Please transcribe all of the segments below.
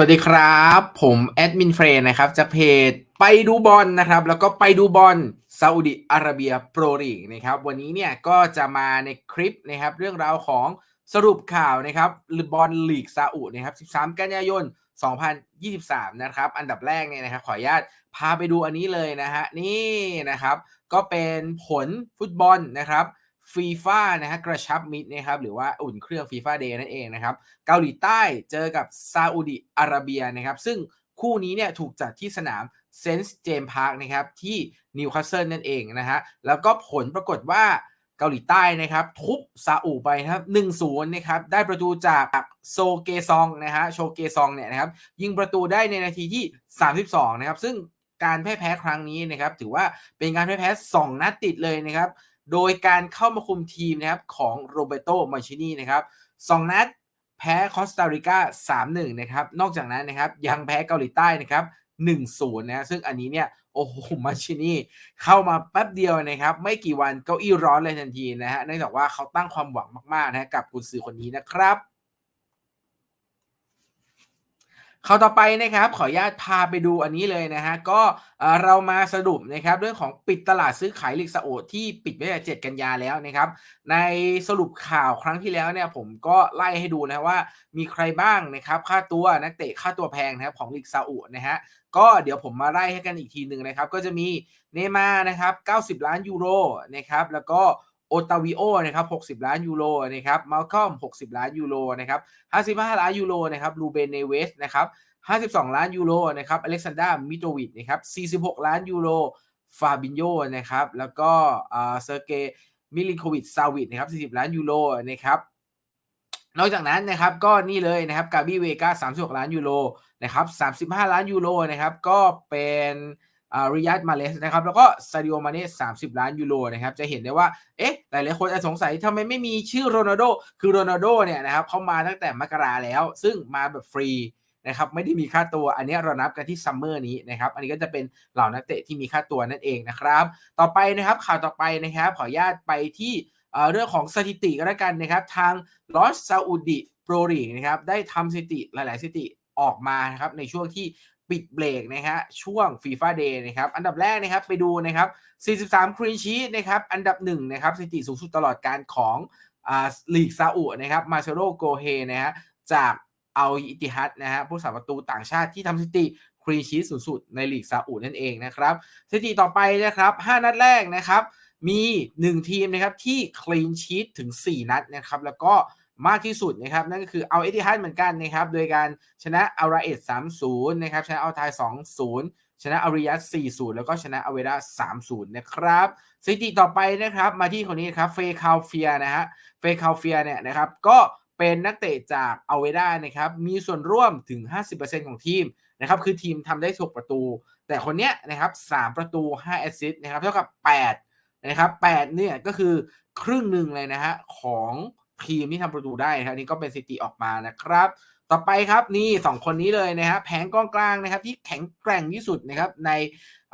สวัสดีครับ ผมแอดมินเฟรนนะครับจากเพจไปดูบอลนะครับ แล้วก็ไปดูบอลซาอุดิอาระเบียโปรลีกนะครับ วันนี้เนี่ยก็จะมาในคลิปนะครับ เรื่องราวของสรุปข่าวนะครับบอลลีกซาอุนะครับ 13 กันยายน 2023 นะครับ อันดับแรกเนี่ยนะครับ ขออนุญาตพาไปดูอันนี้เลยนะฮะนี่นะครับ ก็เป็นผลฟุตบอลนะครับ ฟีฟ่านะฮะกระชับมิตรนะครับหรือว่าอุ่นเครื่องฟีฟ่าเดย์นั่นเองนะครับเกาหลีใต้เจอกับซาอุดิอาระเบียนะครับซึ่งคู่นี้เนี่ยถูกจัดที่สนามเซนส์เจมพาร์คนะครับที่นิวคาสเซิลนั่นเองนะฮะแล้วก็ผลปรากฏว่าเกาหลีใต้นะครับทุบซาอุไปนะครับ1-0นะครับได้ประตูจากโซเกซองนะฮะโชเกซองเนี่ยนะครับยิงประตูได้ในนาทีที่ 32 นะครับ ซึ่งการแพ้แพ้ครั้งนี้นะครับถือว่าเป็นการแพ้แพ้ 2 นัดติดเลยนะครับ โดยการเข้ามาคุมทีมนะครับของโรเบโตมาชินีนะครับสองนัดแพ้คอสตาริกา 3-1 นะครับ นอกจากนั้นนะครับยังแพ้เกาหลีใต้นะครับ 1-0 นะ ซึ่งอันนี้เนี่ย โอ้โห มาชินีเข้ามาแป๊บเดียวนะครับ ไม่กี่วันเก้าอี้ร้อนเลยทันทีนะฮะเนื่องจากว่าเขาตั้งความหวังมากๆนะกับกุนซือคนนี้นะครับ ข่าวต่อไปนะครับขออนุญาตพาไปดูอันนี้เลยนะฮะก็เรามาสรุปนะครับเรื่องของปิดตลาดซื้อขายลีกซาอุที่ปิดไปตั้งแต่7กันยาแล้วนะครับในสรุปข่าวครั้งที่แล้วเนี่ยผมก็ไล่ให้ดูนะว่ามีใครบ้างนะครับค่าตัวนักเตะค่าตัวแพงนะครับของลีกซาอุนะฮะก็เดี๋ยวผมมาไล่ให้กันอีกทีหนึ่งนะครับก็จะมีเนมานะครับ90 ล้านยูโรนะครับแล้วก็ โอตาวิโอนะครับ 60 ล้านยูโรนะครับมาลคอม 60 ล้านยูโรนะครับ 55 ล้านยูโรนะครับลูเบนเนเวสนะครับ 52 ล้านยูโรนะครับอเล็กซานดรามิโตวิดนะครับ 46 ล้านยูโรฟาบินโยนะครับ แล้วก็เซอร์เกย์มิลิโควิดซาวิดนะครับ40 ล้านยูโรนะครับนอกจากนั้นนะครับก็นี่เลยนะครับกาบี้เวกา36ล้านยูโรนะครับ35ล้านยูโรนะครับก็เป็นริยัตมาเลสนะครับแล้วก็ซาดิโอมาเน่สามสิบล้านยูโรนะครับจะเห็นได้ว่าเอ๊ะ หลายๆคนอาจสงสัยทำไมไม่มีชื่อโรนัลโดคือโรนัลโดเนี่ยนะครับเขามาตั้งแต่มกราแล้ว ซึ่งมาแบบฟรีนะครับไม่ได้มีค่าตัวอันนี้เรานับกันที่ซัมเมอร์นี้นะครับอันนี้ก็จะเป็นเหล่านักเตะที่มีค่าตัวนั่นเองนะครับ ต่อไปนะครับข่าวต่อไปนะครับขออนุญาตไปที่เรื่องของสถิติก็แล้วกันนะครับ ทางลอสซาอุดิโปรลีกนะครับได้ทำสถิติหลาย ๆ สถิติออกมานะครับในช่วงที่ ปิดเบรกนะฮะช่วงฟีฟ่าเดย์นะครับอันดับแรกนะครับไปดูนะครับ 43 ครีนชีสนะครับอันดับหนึ่งนะครับสถิติสูงสุดตลอดการของอ่าลีกซาอุนะครับมาเชโรโกเฮนะฮะจากเอาอิติฮัดนะฮะผู้สาประตูต่างชาติที่ทำสถิติครีนชีสสูงสุดในลีกซาอุนั่นเองนะครับสถิติต่อไปนะครับ 5 นัดแรกนะครับมี 1 ทีมนะครับที่คลีนชีสถึง 4 นัดนะครับ แล้วก็ มากที่สุดนะครับ นั่นก็คือเอาเอติฮัดเหมือนกันนะครับ โดยการชนะอาราเอตสามศูนย์นะครับ ชนะอัลไทยสองศูนย์ชนะอาริยัสสี่ศูนย์แล้วก็ชนะอเวดาสามศูนย์นะครับสถิติต่อไปนะครับมาที่คนนี้ครับเฟคาเฟียนะฮะเฟคาเฟียเนี่ยนะครับก็เป็นนักเตะจากอเวดานะครับมีส่วนร่วมถึง 50%ของทีมนะครับคือทีมทำได้6ประตู แต่คนเนี้ยนะครับ3ประตู 5 แอสซิสต์นะครับเท่ากับ 8 นะครับ8เนี่ยก็คือครึ่งหนึ่งเลยนะฮะของ ทีมที่ทำประตูได้นะครับนี่ก็เป็นสถิติออกมานะครับ ต่อไปครับนี่2คนนี้เลยนะครับแผงกองกลางนะครับที่แข็งแกร่งที่สุดนะครับใน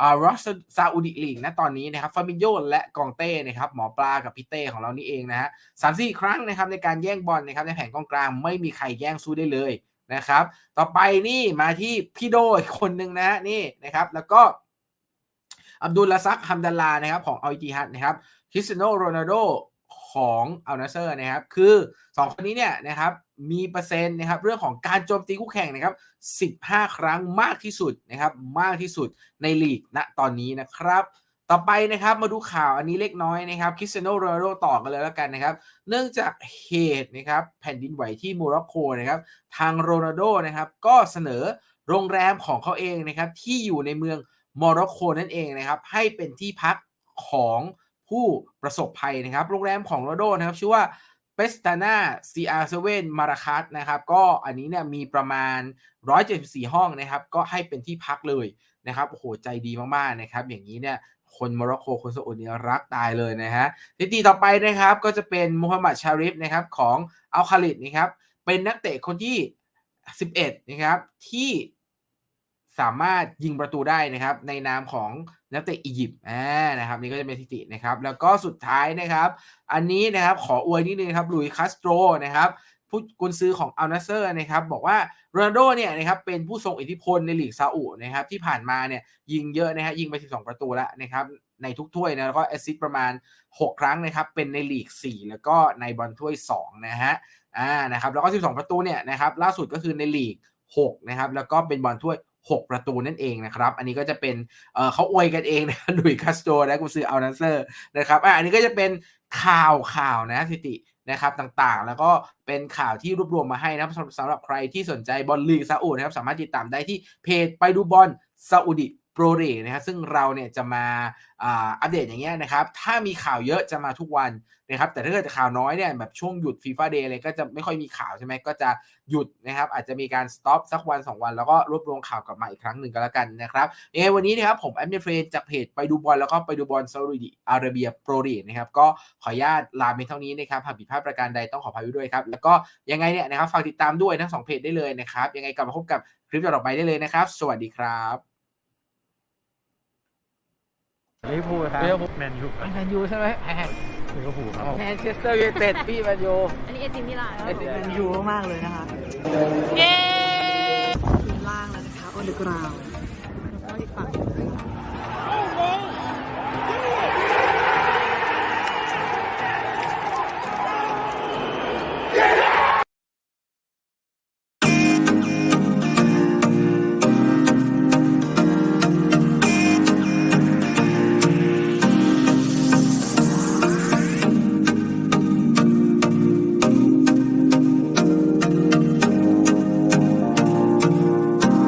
อ่ารอสซาอุดิลีกนะตอนนี้นะครับฟามิโยและกองเต้นะครับหมอปลากับพี่เต้ของเรานี่เองนะฮะสามสี่ครั้งนะครับในการแย่งบอลนะครับในแผงกองกลางไม่มีใครแย่งสู้ได้เลยนะครับ ต่อไปนี่มาที่พี่โดอีกคนหนึ่งนะฮะนี่นะครับแล้วก็อับดุลละซักฮัมดัลลานะครับของอัลติฮัดนะครับคริสเตียโนโรนัลโด ของอัลนาเซอร์นะครับคือ2คนนี้เนี่ยนะครับมีเปอร์เซ็นต์นะครับเรื่องของการโจมตีคู่แข่งนะครับ15 ครั้งมากที่สุดนะครับมากที่สุดในลีกณตอนนี้นะครับต่อไปนะครับมาดูข่าวอันนี้เล็กน้อยนะครับคริสเตียโนโรนัลโดต่อกันเลยแล้วกันนะครับ เนื่องจากเหตุนะครับแผ่นดินไหวที่โมร็อกโกนะครับทางโรนัลโดนะครับก็เสนอโรงแรมของเขาเองนะครับที่อยู่ในเมืองโมร็อกโกนั่นเองนะครับให้เป็นที่พักของ ผู้ประสบภัยนะครับ โรงแรมของโรโดนะครับ ชื่อว่าเปสตานาซีอาร์เซเวนมาราคัสนะครับ ก็อันนี้เนี่ยมีประมาณ 174 ห้องนะครับ ก็ให้เป็นที่พักเลยนะครับ โอ้โห ใจดีมาก ๆ นะครับ อย่างนี้เนี่ย คนโมร็อกโก คนซาอุดีรักตายเลยนะฮะทิตีต่อไปนะครับ ก็จะเป็นมูฮัมหมัดชาริฟนะครับของอัลคาลิดนะครับ เป็นนักเตะคนที่ 11 นะครับ ที่สามารถยิงประตูได้นะครับ ในนามของ นักเตะอียิปต์นะครับนี่ก็จะเป็นสถิตินะครับ แล้วก็สุดท้ายนะครับ อันนี้นะครับขออวยนิดนึงครับลุยคาสโตรนะครับผู้กุนซื้อของอัลนาเซอร์นะครับบอกว่าโรนัลโดเนี่ยนะครับเป็นผู้ทรงอิทธิพลในลีกซาอุนะครับที่ผ่านมาเนี่ยยิงเยอะนะฮะยิงไป 12 ประตูแล้วนะครับในทุกถ้วยนะแล้วก็แอสซิสต์ประมาณ 6 ครั้งนะครับเป็นในลีก 4 แล้วก็ในบอลถ้วย2นะฮะอ่านะครับแล้วก็ 12 ประตูเนี่ยนะครับล่าสุดก็คือในลีก6นะครับแล้วก็เป็นบอลถ้วย 6 ประตูนั่นเองนะครับ อันนี้ก็จะเป็นเเขาอวยกันเองนะหลุยคาสโตรนะกุนซืออัลนาเซอร์นะครับอะอันนี้ก็จะเป็นข่าวข่าวนะสถิตินะครับต่างๆ แล้วก็เป็นข่าวที่รวบรวมมาให้นะครับสำสำหรับใครที่สนใจบอลลีกซาอุนะครับสามารถติดตามได้ที่เพจไปดูบอลซาอุดิ โปรเรนะครับซึ่งเราเนี่ยจะมาอัปเดตอย่างเงี้ยนะครับ ถ้ามีข่าวเยอะจะมาทุกวันนะครับ แต่ถ้าเกิดข่าวน้อยเนี่ยแบบช่วงหยุดฟีฟ่าเดย์อะไรก็จะไม่ค่อยมีข่าวใช่ไหมก็จะหยุดนะครับ อาจจะมีการสต็อปสักวัน 2 วัน แล้วก็รวบรวมข่าวกลับมาอีกครั้งหนึ่งก็แล้วกันนะครับยังไงวันนี้นะครับผมแอมเนเฟรนจากเพจไปดูบอลแล้วก็ไปดูบอลซาอุดิอาระเบียโปรเรนะครับ ก็ขออนุญาตลาเพียงเท่านี้นะครับหากผิดพลาดประการใดต้องขออภัยด้วยครับ แล้วก็ยังไงเนี่ยนะครับฝากติดตามด้วยทั้งสองเพจได้เลยนะครับ ยังไงกลับมาพบกับคลิปต่อไปได้เลยนะครับ สวัสดีครับ ลิเวอร์พูลครับลิเวอร์พูล แมนยูแมนยูใช่ไหมลิเวอร์พูลครับแมนเชสเตอร์ยูไนเต็ดพี่แมนยูอันนี้เอซิมิลานเอซิมิลานแมนยูมากๆเลยนะคะ เย้ทีมล่างแล้วนะคะออนเดอะกราวต้องอีกฝั่งหนึ่งนะคะ